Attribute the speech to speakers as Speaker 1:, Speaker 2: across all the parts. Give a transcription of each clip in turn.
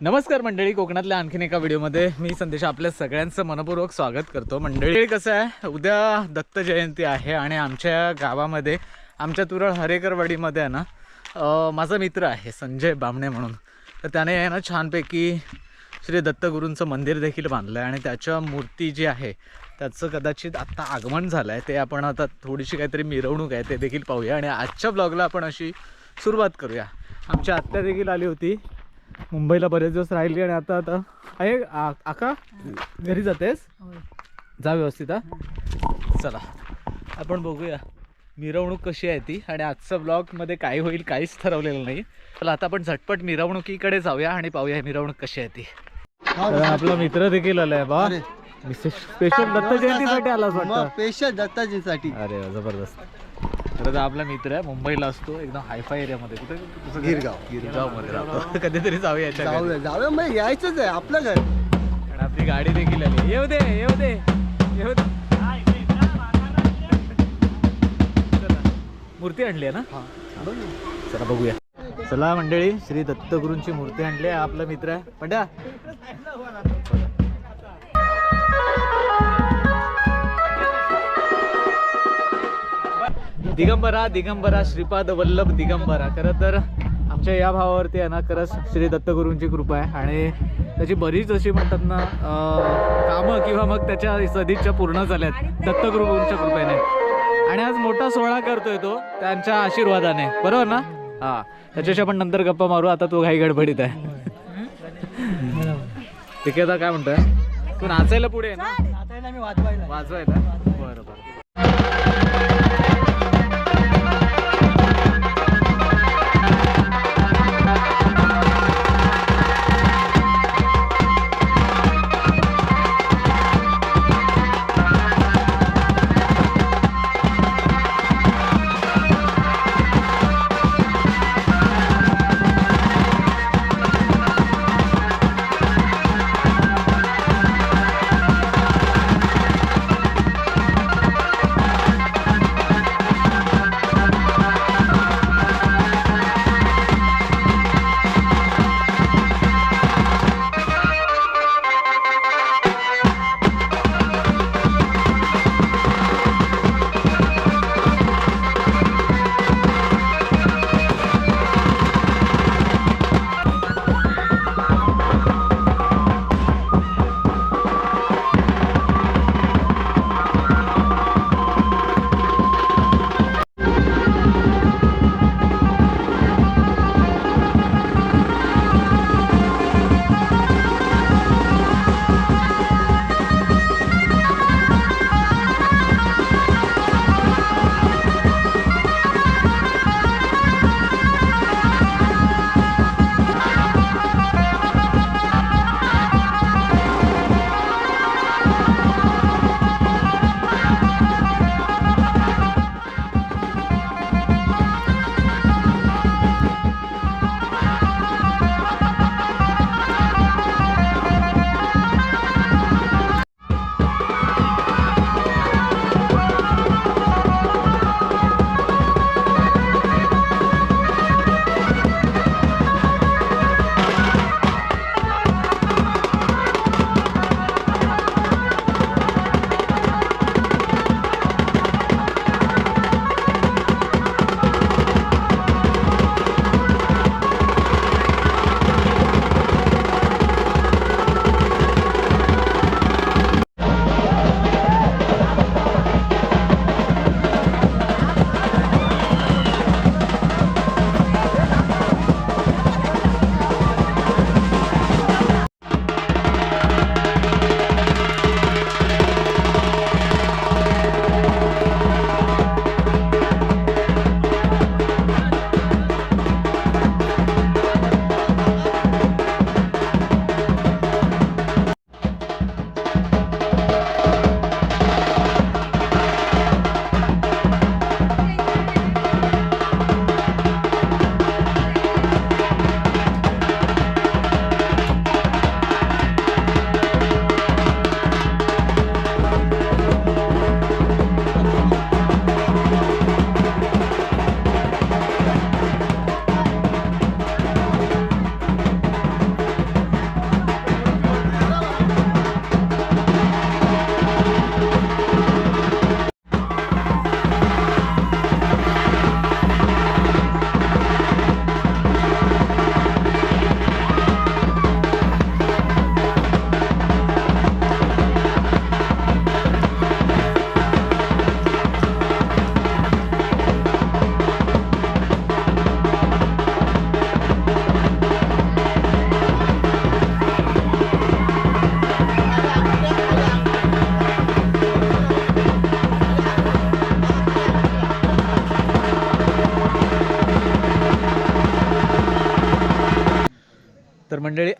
Speaker 1: नमस्कार मंडळी कोकणातल्या आणखीन एका व्हिडिओमध्ये मी संदेश आपल्या सगळ्यांचं मनपूर्वक स्वागत करतो. मंडळी कसं आहे? उद्या दत्त जयंती आहे आणि आमच्या गावामध्ये आमच्या तुरळ हरेकरवाडीमध्ये आहे ना माझा मित्र आहे संजय बामणे म्हणून. तर त्याने आहे ना छानपैकी श्री दत्तगुरूंचं मंदिर देखील बांधलं आहे आणि त्याच्या मूर्ती जी आहे त्याचं कदाचित आत्ता आगमन झालं आहे ते आपण आता थोडीशी काहीतरी मिरवणूक आहे ते देखील पाहूया. आणि आजच्या ब्लॉगला आपण अशी सुरुवात करूया. आमची आत्या देखील आली होती. मुंबईला बरेच दिवस राहिली आणि आता आता आहे आ- आका घरी जातेस? जा व्यवस्थित हा. चला आपण बघूया. मिरवणूक कशी आहे ती? आणि आजचा ब्लॉगमध्ये काय होईल काहीच ठरवलेलं नाही. चला आता आपण झटपट मिरवणुकीकडे जाऊया आणि पाहूया ही मिरवणूक कशी आहे ती. तर आपला मित्र देखील आलाय बा.
Speaker 2: अरे.
Speaker 1: स्पेशल दत्त जयंतीसाठी आलाच वाटतं.
Speaker 2: स्पेशल दत्ताजीसाठी.
Speaker 1: अरे वा, जबरदस्त. तर आपला मित्र आहे मुंबईला असतो एकदम हायफाय एरियामध्ये कुठे? तुझं?
Speaker 2: गिरगाव.
Speaker 1: गिरगावमध्ये राहतो कधीतरी जाऊया याच्या घरी.
Speaker 2: जाऊया. जाऊया. मग यायचंच आहे आपलं घर.
Speaker 1: आणि आपली गाडी देखील आली. येऊ दे येऊ दे येऊ दे. चला. मूर्ती आणली आहे ना? चला बघूया. चला मंडळी श्री दत्तगुरूंची मूर्ती आणली आहे आपला मित्र आहे. पंड्या. दिगंबरा दिगंबरा श्रीपाद वल्लभ दिगंबरा. खरं तर आमच्या या भावावरती आहे ना खरंच श्री दत्तगुरूंची कृपा आहे. आणि त्याची बरीच अशी म्हणतात ना कामं किंवा मग त्याच्या सदिच्छा पूर्ण झाल्यात दत्तगुरूंच्या कृपेने. आणि आज मोठा सोहळा करतोय तो त्यांच्या आशीर्वादाने. बरोबर ना? हा. त्याच्याशी आपण नंतर गप्पा मारू. आता तो घाई गडबडीत आहे. ठीक आहे काय म्हणतोय? तू नाचायला पुढे आहे ना.
Speaker 2: मी वाजवायला?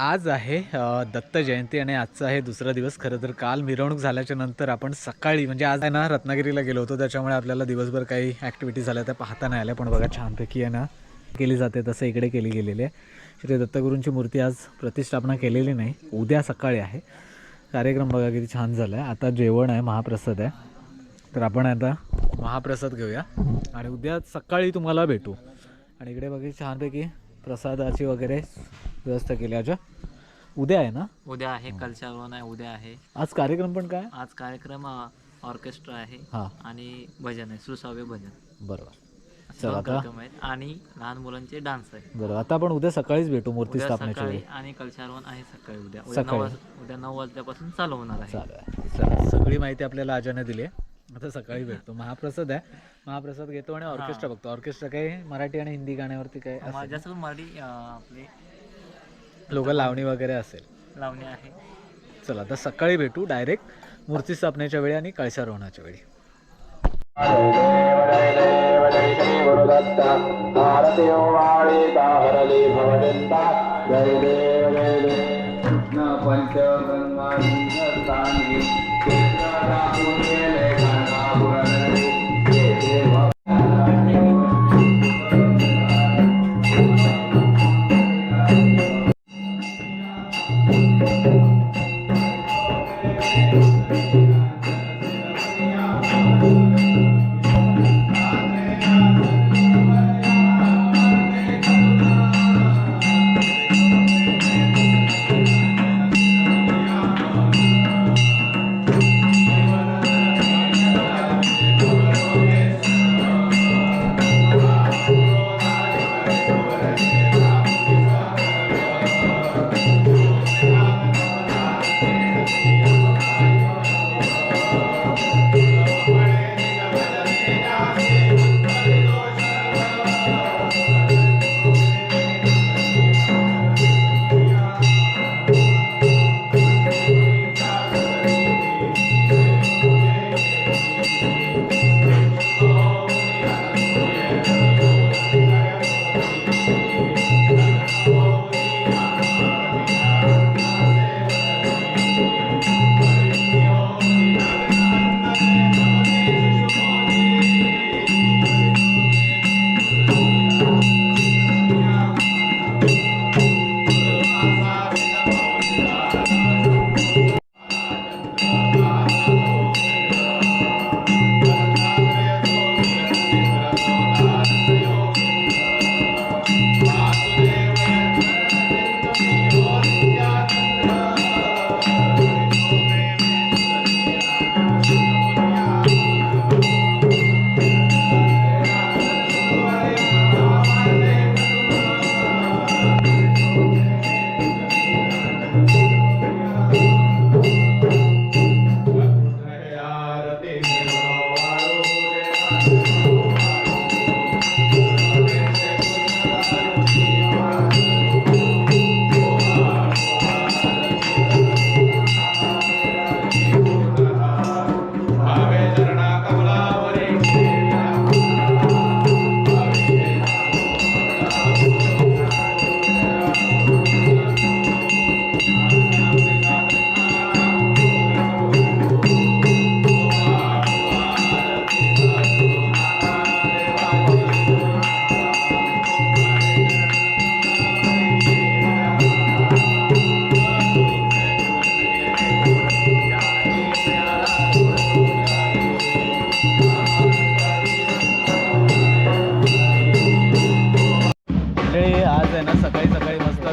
Speaker 1: आज आहे दत्त जयंती आणि आजचा आहे दुसरा दिवस. खरं तर काल मिरवणूक झाल्याच्यानंतर आपण सकाळी म्हणजे आज आहे ना रत्नागिरीला गेलो होतो. त्याच्यामुळे आपल्याला दिवसभर काही ॲक्टिव्हिटी झाल्या त्या पाहता नाही आल्या. पण बघा छानपैकी आहे ना केली जाते तसं इकडे केली गेलेली आहे. श्री दत्तगुरूंची मूर्ती आज प्रतिष्ठापना केलेली नाही. उद्या सकाळी आहे. कार्यक्रम बघा किती छान झाला आहे आता जेवण आहे महाप्रसाद आहे. तर आपण आता महाप्रसाद घेऊया. आणि उद्या सकाळी तुम्हाला भेटू. आणि इकडे बघा छानपैकी प्रसादाची वगैरे व्यवस्था केली. अच्छा. उद्या आहे ना?
Speaker 3: उद्या आहे कलशारोहण आहे उद्या आहे.
Speaker 1: आज कार्यक्रम पण काय?
Speaker 3: आज कार्यक्रम ऑर्केस्ट्रा आहे
Speaker 1: हां.
Speaker 3: आणि भजन आहे सुसावे भजन.
Speaker 1: बरोबर.
Speaker 3: असे
Speaker 1: चला
Speaker 3: दोन
Speaker 1: आता.
Speaker 3: कार्यक्रम आहेत आणि लहान मुलांचे डान्स आहे.
Speaker 1: बरोबर. आता आपण उद्या सकाळीच भेटू मूर्ती
Speaker 3: उद्या
Speaker 1: स्थापनेच्या
Speaker 3: सकाळी
Speaker 1: वेळी.
Speaker 3: आणि कलशारोहण आहे सकाळी उद्या. उद्या
Speaker 1: सकाळी.
Speaker 3: नऊ वाज उद्या नऊ वाजल्यापासून चालू होणार आहे.
Speaker 1: चालू आहे. चला. सगळी माहिती आपल्याला आजाने दिली आहे. आता सकाळी भेटतो. महाप्रसाद आहे. महाप्रसाद घेतो आणि ऑर्केस्ट्रा बघतो. ऑर्केस्ट्रा काय मराठी आणि हिंदी गाण्यावरती काय
Speaker 3: जास्त मराठी अ, आपले
Speaker 1: लोक लावणी वगैरे असेल.
Speaker 3: लावणी आहे.
Speaker 1: चला आता सकाळी भेटू डायरेक्ट मूर्ती स्थापनेच्या वेळी आणि कळशारोहणाच्या वेळी. मंडळी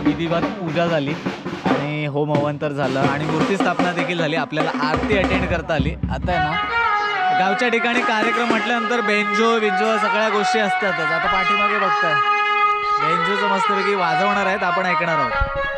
Speaker 1: विधिवत पूजा झाली आणि होम अवंतर झालं आणि मूर्ती स्थापना देखील झाली. आपल्याला आरती अटेंड करता आली. आता आहे ना गावच्या ठिकाणी कार्यक्रम म्हटल्यानंतर बेंजो बिंजो सगळ्या गोष्टी असतातच. आता पाठीमागे बघताय. बेंजोचं मस्तपैकी वाजवणार आहेत आपण ऐकणार आहोत.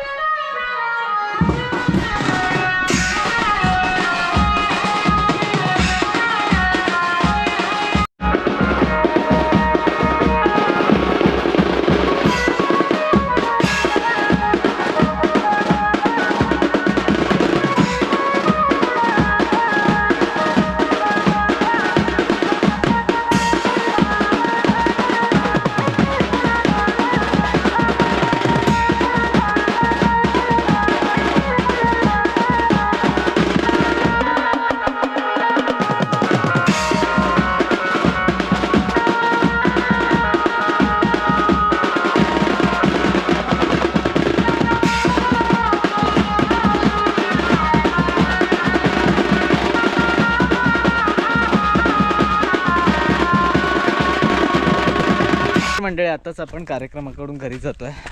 Speaker 1: मंडळी आताच आपण कार्यक्रमाकडून घरी जातो आहे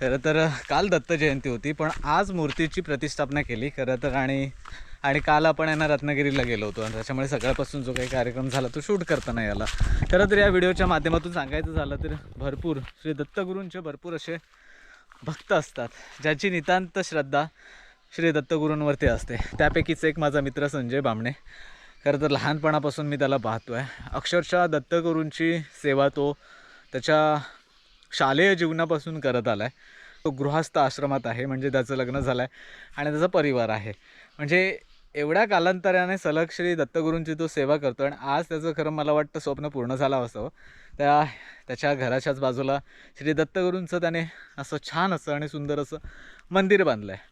Speaker 1: खरं तर काल दत्त जयंती होती पण आज मूर्तीची प्रतिष्ठापना केली. खरं तर आणि आणि काल आपण यांना रत्नागिरीला गेलो होतो. आणि त्याच्यामुळे सकाळपासून जो काही कार्यक्रम झाला तो शूट करता नाही आला खरं तर या व्हिडिओच्या माध्यमातून सांगायचं झालं तर भरपूर श्री दत्तगुरूंचे भरपूर असे भक्त असतात ज्याची नितांत श्रद्धा श्री दत्तगुरूंवरती असते. त्यापैकीच एक माझा मित्र संजय बामणे. खरं तर लहानपणापासून मी त्याला पाहतो आहे अक्षरशः दत्तगुरूंची सेवा तो त्याच्या शालेय जीवनापासून करत आला आहे तो गृहस्थ आश्रमात आहे म्हणजे त्याचं लग्न झालं आहे आणि त्याचा परिवार आहे. म्हणजे एवढ्या कालांतराने सलग श्री दत्तगुरूंची तो सेवा करतो आणि आज त्याचं खरं मला वाटतं स्वप्न पूर्ण झालं असावं. त्या त्याच्या घराच्याच बाजूला श्री दत्तगुरूंचं त्याने असं छान असं आणि सुंदर असं मंदिर बांधलं आहे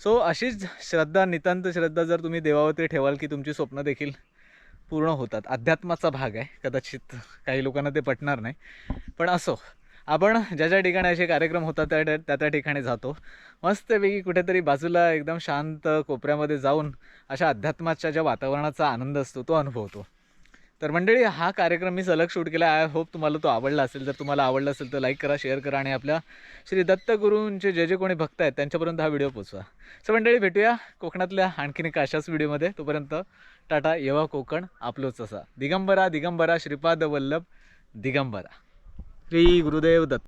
Speaker 1: सो अशीच श्रद्धा नितांत श्रद्धा जर तुम्ही देवावरती ठेवाल की तुमची स्वप्न देखील पूर्ण होतात. अध्यात्माचा भाग आहे. कदाचित काही लोकांना ते पटणार नाही. पण असो आपण ज्या ज्या ठिकाणी असे कार्यक्रम होतात त्या त्या त्या त्या ठिकाणी जातो. मस्तपैकी कुठेतरी बाजूला एकदम शांत कोपऱ्यामध्ये जाऊन अशा अध्यात्माच्या ज्या वातावरणाचा आनंद असतो तो अनुभवतो. तर मंडळी हा कार्यक्रम मी सलग शूट केला. आय होप तुम्हाला तो आवडला असेल. जर तुम्हाला आवडला असेल तर लाईक करा शेअर करा आणि आपल्या श्री दत्तगुरूंचे जे जे कोणी भक्त आहेत त्यांच्यापर्यंत हा व्हिडिओ पोचवा. सो मंडळी भेटूया कोकणातल्या आणखीन एका अशाच व्हिडिओमध्ये तोपर्यंत टाटा येवा कोकण आपलोच असा. दिगंबरा दिगंबरा श्रीपाद वल्लभ दिगंबरा. श्री गुरुदेव दत्त.